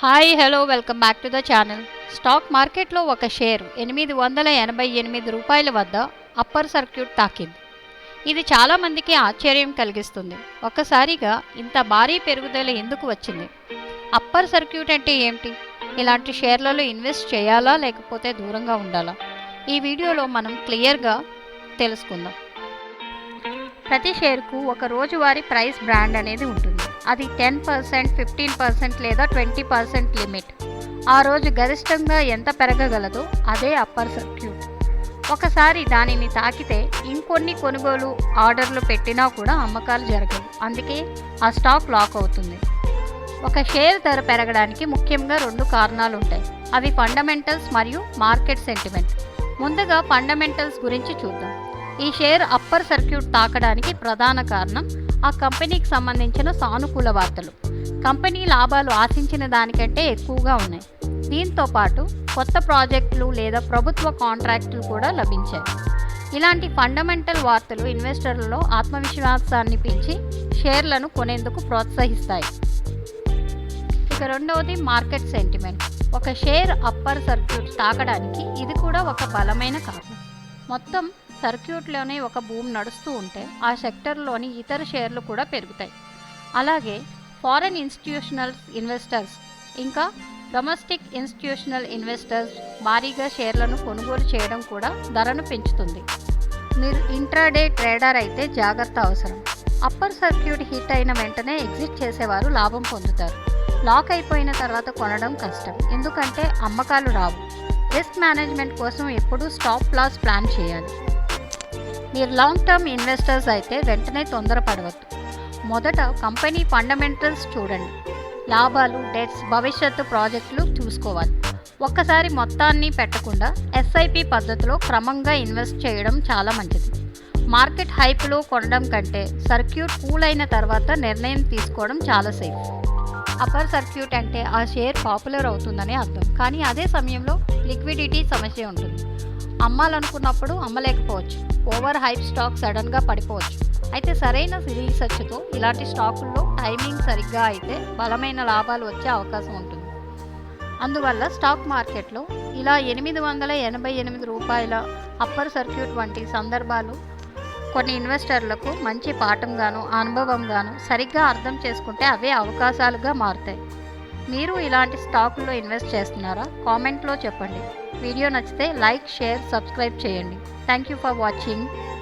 Hi hello welcome back to the channel stock మార్కెట్లో ఒక share ఎనిమిది వందల ఎనభై ఎనిమిది రూపాయల వద్ద అప్పర్ సర్క్యూట్ తాకింది. ఇది చాలామందికి ఆశ్చర్యం కలిగిస్తుంది. ఒక్కసారిగా ఇంత భారీ పెరుగుదల ఎందుకు వచ్చింది? అప్పర్ సర్క్యూట్ అంటే ఏమిటి? ఇలాంటి షేర్లలో ఇన్వెస్ట్ చేయాలా లేకపోతే దూరంగా ఉండాలా? ఈ వీడియోలో మనం క్లియర్గా తెలుసుకుందాం. ప్రతి షేర్కు ఒక రోజువారీ ప్రైస్ బ్రాండ్ అనేది ఉంటుంది. అది టెన్ పర్సెంట్ ఫిఫ్టీన్ పర్సెంట్ లేదా ట్వంటీ పర్సెంట్ లిమిట్. ఆ రోజు గరిష్టంగా ఎంత పెరగగలదో అదే అప్పర్ సర్క్యూట్. ఒకసారి దానిని తాకితే ఇంకొన్ని కొనుగోలు ఆర్డర్లు పెట్టినా కూడా అమ్మకాలు జరగవు. అందుకే ఆ స్టాక్ లాక్ అవుతుంది. ఒక షేర్ ధర పెరగడానికి ముఖ్యంగా రెండు కారణాలు ఉంటాయి. అవి ఫండమెంటల్స్ మరియు మార్కెట్ సెంటిమెంట్. ముందుగా ఫండమెంటల్స్ గురించి చూద్దాం. ఈ షేర్ అప్పర్ సర్క్యూట్ తాకడానికి ప్రధాన కారణం ఆ కంపెనీకి సంబంధించిన సానుకూల వార్తలు. కంపెనీ లాభాలు ఆశించిన దానికంటే ఎక్కువగా ఉన్నాయి. దీంతో పాటు కొత్త ప్రాజెక్టులు లేదా ప్రభుత్వ కాంట్రాక్టులు కూడా లభించాయి. ఇలాంటి ఫండమెంటల్ వార్తలు ఇన్వెస్టర్లలో ఆత్మవిశ్వాసాన్ని పెంచి షేర్లను కొనేందుకు ప్రోత్సహిస్తాయి. ఇక రెండవది మార్కెట్ సెంటిమెంట్. ఒక షేర్ అప్పర్ సర్క్యూట్ తాకడానికి ఇది కూడా ఒక బలమైన కారణం. మొత్తం సర్క్యూట్లోనే ఒక భూమి నడుస్తూ ఉంటే ఆ సెక్టర్లోని ఇతర షేర్లు కూడా పెరుగుతాయి. అలాగే ఫారెన్ ఇన్స్టిట్యూషనల్ ఇన్వెస్టర్స్ ఇంకా డొమెస్టిక్ ఇన్స్టిట్యూషనల్ ఇన్వెస్టర్స్ భారీగా షేర్లను కొనుగోలు చేయడం కూడా ధరను పెంచుతుంది. మీరు ఇంట్రాడే ట్రేడర్ అయితే జాగ్రత్త అవసరం. అప్పర్ సర్క్యూట్ హిట్ అయిన వెంటనే ఎగ్జిట్ చేసేవారు లాభం పొందుతారు. లాక్ అయిపోయిన తర్వాత కొనడం కష్టం. ఎందుకంటే అమ్మకాలు రావు. రిస్క్ మేనేజ్మెంట్ కోసం ఎప్పుడూ స్టాప్ లాస్ ప్లాన్ చేయాలి. మీరు లాంగ్ టర్మ్ ఇన్వెస్టర్స్ అయితే వెంటనే తొందరపడవద్దు. మొదట కంపెనీ ఫండమెంటల్స్ చూడండి. లాభాలు డెట్స్ భవిష్యత్తు ప్రాజెక్టులు చూసుకోవాలి. ఒక్కసారి మొత్తాన్ని పెట్టకుండా ఎస్ఐపి పద్ధతిలో క్రమంగా ఇన్వెస్ట్ చేయడం చాలా మంచిది. మార్కెట్ హైప్లో కొనడం కంటే సర్క్యూట్ కూల్ అయిన తర్వాత నిర్ణయం తీసుకోవడం చాలా సేఫ్ అప్పర్ సర్క్యూట్ అంటే ఆ షేర్ పాపులర్ అవుతుందని అర్థం. కానీ అదే సమయంలో లిక్విడిటీ సమస్య ఉంటుంది. అమ్మాలనుకున్నప్పుడు అమ్మలేకపోవచ్చు. ఓవర్ హైప్ స్టాక్ సడన్గా పడిపోవచ్చు. అయితే సరైన రీసెర్చ్తో ఇలాంటి స్టాకుల్లో టైమింగ్ సరిగ్గా అయితే బలమైన లాభాలు వచ్చే అవకాశం ఉంటుంది. అందువల్ల స్టాక్ మార్కెట్లో ఇలా ఎనిమిది వందల ఎనభై ఎనిమిది రూపాయల అప్పర్ సర్క్యూట్ వంటి సందర్భాలు కొన్ని ఇన్వెస్టర్లకు మంచి పాఠంగాను అనుభవంగాను సరిగ్గా అర్థం చేసుకుంటే అవే అవకాశాలుగా మారుతాయి. మీరు ఇలాంటి స్టాకుల్లో ఇన్వెస్ట్ చేస్తున్నారా? కామెంట్లో చెప్పండి. వీడియో నచ్చితే లైక్ షేర్ సబ్స్క్రైబ్ చేయండి. Thank you for watching.